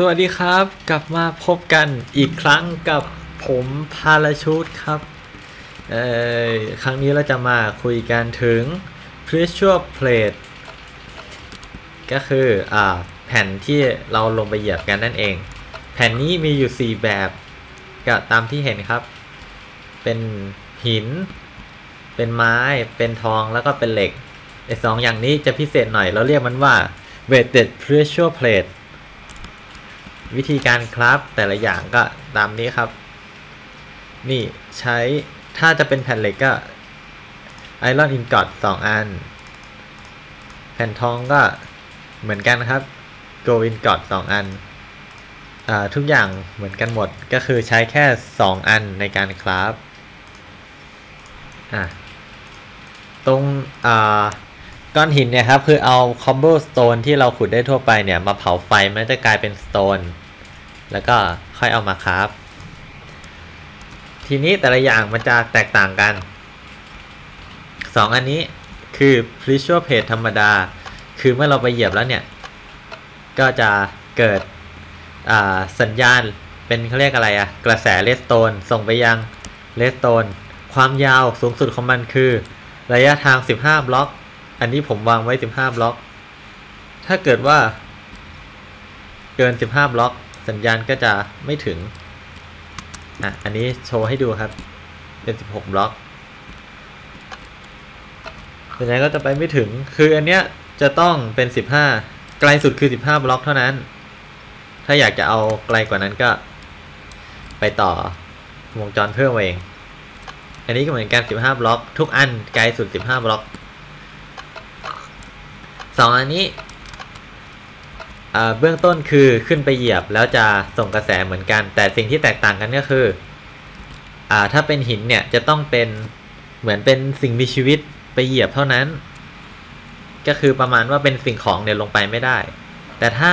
สวัสดีครับ กลับมาพบกันอีกครั้งกับผมพาราชูตครับเอ่อครั้งนี้เราจะมาคุยกันถึง pressure plate ก็คืออ่าแผ่นที่เราลงไปเหยียบกันนั่นเอง แผ่นนี้มีอยู่ 4 แบบก็ตามที่เห็นครับ เป็นหิน เป็นไม้ เป็นทองแล้วก็เป็นเหล็กไอ้สองอย่างนี้จะพิเศษหน่อยเราเรียกมันว่า weighted pressure plate วิธีการคราฟแต่ละอย่างก็ตามนี้ครับ นี่ใช้ถ้าจะเป็นแผ่นเหล็กก็ไอรอนอินกอตสองอัน แผ่นทองก็เหมือนกันครับโกอินกอตสองอันอทุกอย่างเหมือนกันหมดก็คือใช้แค่ 2 อันในการคราฟตรงก้อนหินเนี่ยครับ คือเอาคอมโบสโตนที่เราขุดได้ทั่วไปเนี่ย มาเผาไฟมันจะกลายเป็นสโตน แล้วก็ค่อยเอามาคราฟทีนี้แต่ละอย่างมันจะแตกต่างกัน 2 อันนี้คือ pressure plate ธรรมดา คือเมื่อเราไปเหยียบแล้วเนี่ย ก็จะเกิดสัญญาณเป็นเขาเรียกอะไรอะกระแสเลสโตนส่งไปยังเลสโตนความยาวสูงสุดของมันคือ ระยะทาง 15 บล็อก อันนี้ผมวางไว้ 15 บล็อก ถ้าเกิดว่าเกิน 15 บล็อก สัญญาณก็จะไม่ถึงอะอันนี้โชว์ให้ดูครับ เป็น 16 บล็อกสัญญาณก็จะไปไม่ถึง คืออันเนี้ยจะต้องเป็น 15 ไกลสุดคือ 15 บล็อกเท่านั้น ถ้าอยากจะเอาไกลกว่านั้นก็ ไปต่อวงจรเพิ่มเอง อันนี้ก็เหมือนกัน 15 บล็อก ทุกอันไกลสุด 15 บล็อกสองอันนี้ เบื้องต้นคือขึ้นไปเหยียบแล้วจะส่งกระแสเหมือนกัน แต่สิ่งที่แตกต่างกันก็คืออถ้าเป็นหินเนี่ยจะต้องเป็นเหมือนเป็นสิ่งมีชีวิตไปเหยียบเท่านั้น ก็คือประมาณว่าเป็นสิ่งของเนี่ยลงไปไม่ได้ แต่ถ้า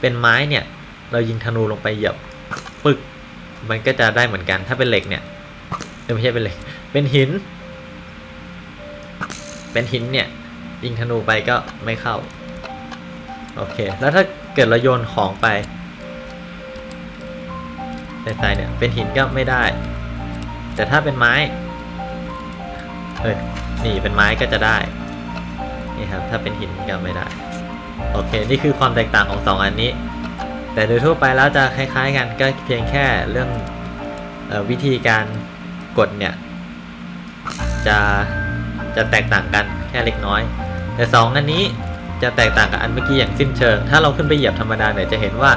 เป็นไม้เนี่ย เรายิงธนูลงไปเหยียบปึก มันก็จะได้เหมือนกัน ถ้าเป็นเหล็กเนี่ยไม่ใช่เป็นเหล็ก เป็นหิน เป็นหินเนี่ย ยิงธนูไปก็ไม่เข้า โอเค แล้วถ้า เกิดเราโยนของไปในทรายเนี่ยเป็นหินก็ไม่ได้ แต่ถ้าเป็นไม้เฮ้ยนี่เป็นไม้ก็จะได้นี่ครับถ้าเป็นหินก็ไม่ได้โอเคนี่คือความแตกต่างของ 2 อันนี้ แต่โดยทั่วไปแล้วจะคล้ายๆกันก็เพียงแค่เรื่องออวิธีการกดเนี่ยจะจะแตกต่างกันแค่เล็กน้อย แต่ 2 อันนี้ จะแตกต่างกับอันเมื่อกี้อย่างสิ้นเชิง ถ้าเราขึ้นไปเหยียบธรรมดาเนี่ยจะเห็นว่า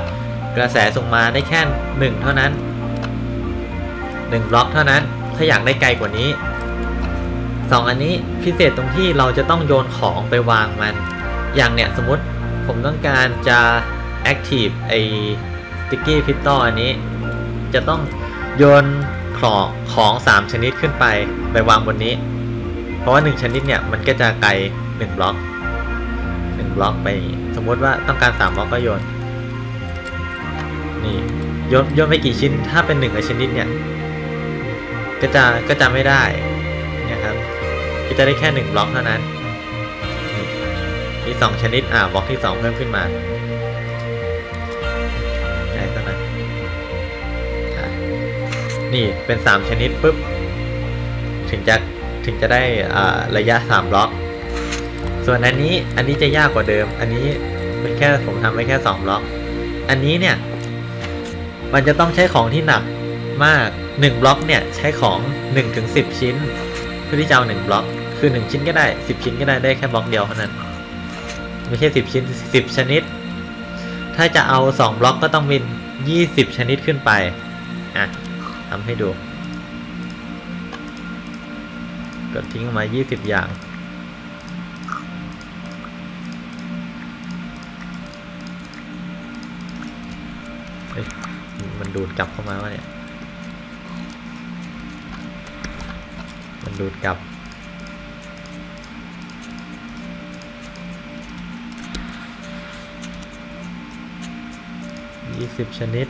กระแสส่งมาได้แค่หนึ่งเท่านั้นหนึ่งบล็อกเท่านั้น ถ้าอยากได้ไกลกว่านี้สองอันนี้พิเศษตรงที่เราจะต้องโยนของไปวางมัน อย่างเนี่ยสมมติผมต้องการจะ active ไอ้ sticky pistol อันนี้ จะต้องโยนของของ3ชนิดขึ้นไปไปวางบนนี้ เพราะว่า 1 ชนิดเนี่ยมันก็จะไกล 1 บล็อก บล็อกไป สมมติว่าต้องการ3บล็อกก็โยน นี่โยนโยนไปกี่ชิ้น ถ้าเป็น1นึ่งชนิดเนี่ย ก็จะก็จะไม่ได้นี่ครับก็จะได้แค่1บล็อกเท่านั้นมี2ชนิด อ่าบล็อกที่2เพิ่มขึ้นมาใช่ก็นะนี่เป็น3ชนิดปุ๊บ ถึงจะถึงจะได้อ่าระยะ3บล็อก ส่วนอันนี้อันนี้จะยากกว่าเดิม อันนี้เป็นแค่ผมทำไว้แค่2บล็อก อันนี้เนี่ย มันจะต้องใช้ของที่หนักมาก1บล็อกเนี่ยใช้ของ1-10ชิ้น เพื่อที่จะเอา1บล็อก คือ1ชิ้นก็ได้10ชิ้นก็ได้ได้แค่บล็อกเดียวเท่านั้น ไม่ใช่10ชิ้น10ชนิด ถ้าจะเอา2บล็อกก็ต้องเป็น20ชนิดขึ้นไปอะทำให้ดูกดทิ้งมา 20 อย่าง มันดูดกลับเข้ามาวะเนี่ย มันดูดกลับ ยี่สิบชนิด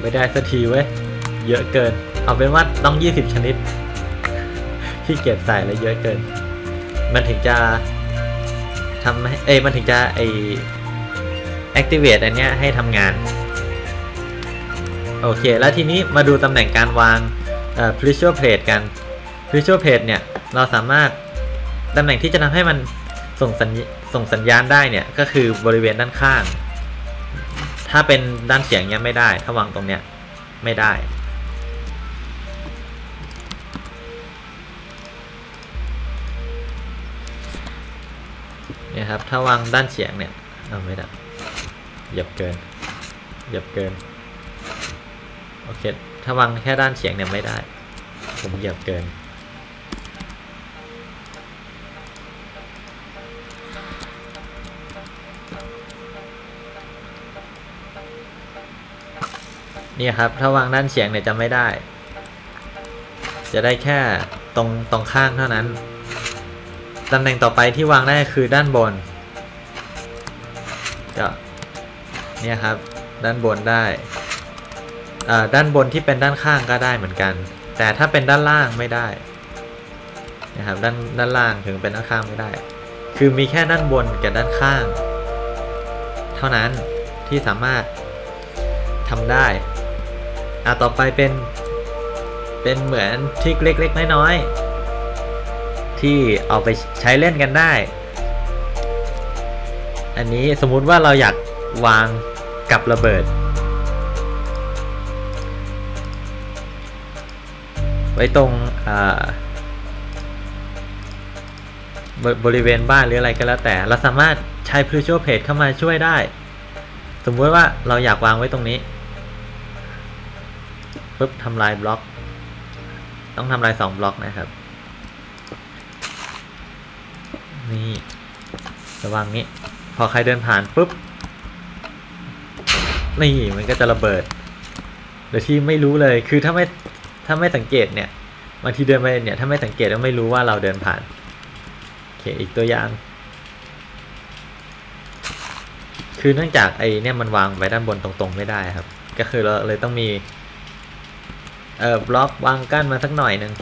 ไม่ได้สักทีเว้ย เยอะเกิน เอาเป็นว่าต้อง 20 ชนิด ที่เก็บใส่แล้วเยอะเกิน มันถึงจะทำให้ เอ้ย มันถึงจะไอ activate อันเนี้ยให้ทำงาน โอเค แล้วทีนี้มาดูตำแหน่งการวางเอ่อ pressure plate กัน pressure plate เนี่ย เราสามารถตำแหน่งที่จะทำให้มันส่งสัญส่งสัญญาณได้เนี่ย ก็คือบริเวณด้านข้าง ถ้าเป็นด้านเฉียงเนี้ยไม่ได้ ถ้าวางตรงเนี้ยไม่ได้ เนี่ยครับ ถ้าวางด้านเฉียงเนี่ยเอาไม่ได้หยียบเกินหยียบเกิน โอเค ถ้าวางแค่ด้านเฉียงเนี่ยไม่ได้ ผมหยียบเกิน นี่ครับ ถ้าวางด้านเฉียงเนี่ยจะไม่ได้ จะได้แค่ตรงตรงข้างเท่านั้น ตำแหน่งต่อไปที่วางได้คือด้านบนก็เนี่ยครับ ด้านบนได้อ่าด้านบนที่เป็นด้านข้างก็ได้เหมือนกัน แต่ถ้าเป็นด้านล่างไม่ได้นะครับด้านด้านล่างถึงเป็นด้านข้างไม่ได้ คือมีแค่ด้านบนกับด้านข้าง เท่านั้นที่สามารถทำได้ อะต่อไปเป็น เป็นเหมือนทริคเล็ก ๆ น้อยๆที่เอาไปใช้เล่นกันได้ อันนี้สมมุติว่าเราอยากวางกับระเบิด ไว้ตรงบบริเวณบ้านหรืออะไรก็แล้วแต่ เราสามารถใช้ Virtual Page เข้ามาช่วยได้ สมมติว่าเราอยากวางไว้ตรงนี้ ปุ๊บทำลายบล็อก ต้องทำลายสองบล็อกนะครับ นี่ระวังนี้ พอใครเดินผ่านปุ๊บ นี่มันก็จะระเบิด โดยที่ไม่รู้เลย คือถ้าไม่ถ้าไม่สังเกตเนี่ยบางทีเดินไปเนี่ยถ้าไม่สังเกตก็ไม่รู้ว่าเราเดินผ่าน โอเคอีกตัวอย่าง คือเนื่องจากไอ้เนี่ยมันวางไว้ด้านบนตรงๆไม่ได้ครับ ก็คือเราเลยต้องมี เออบล็อกวางกั้นมาสักหน่อยหนึ่ง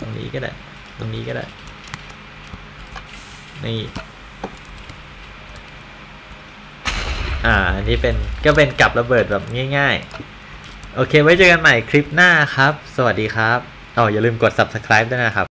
ตรงนี้ก็ได้ ตรงนี้ก็ได้ นี่ อ่า อันนี้เป็นก็เป็นกับระเบิดแบบง่ายๆ โอเค ไว้เจอกันใหม่คลิปหน้าครับ สวัสดีครับอ๋ออย่าลืมกด subscribe ด้วยนะครับ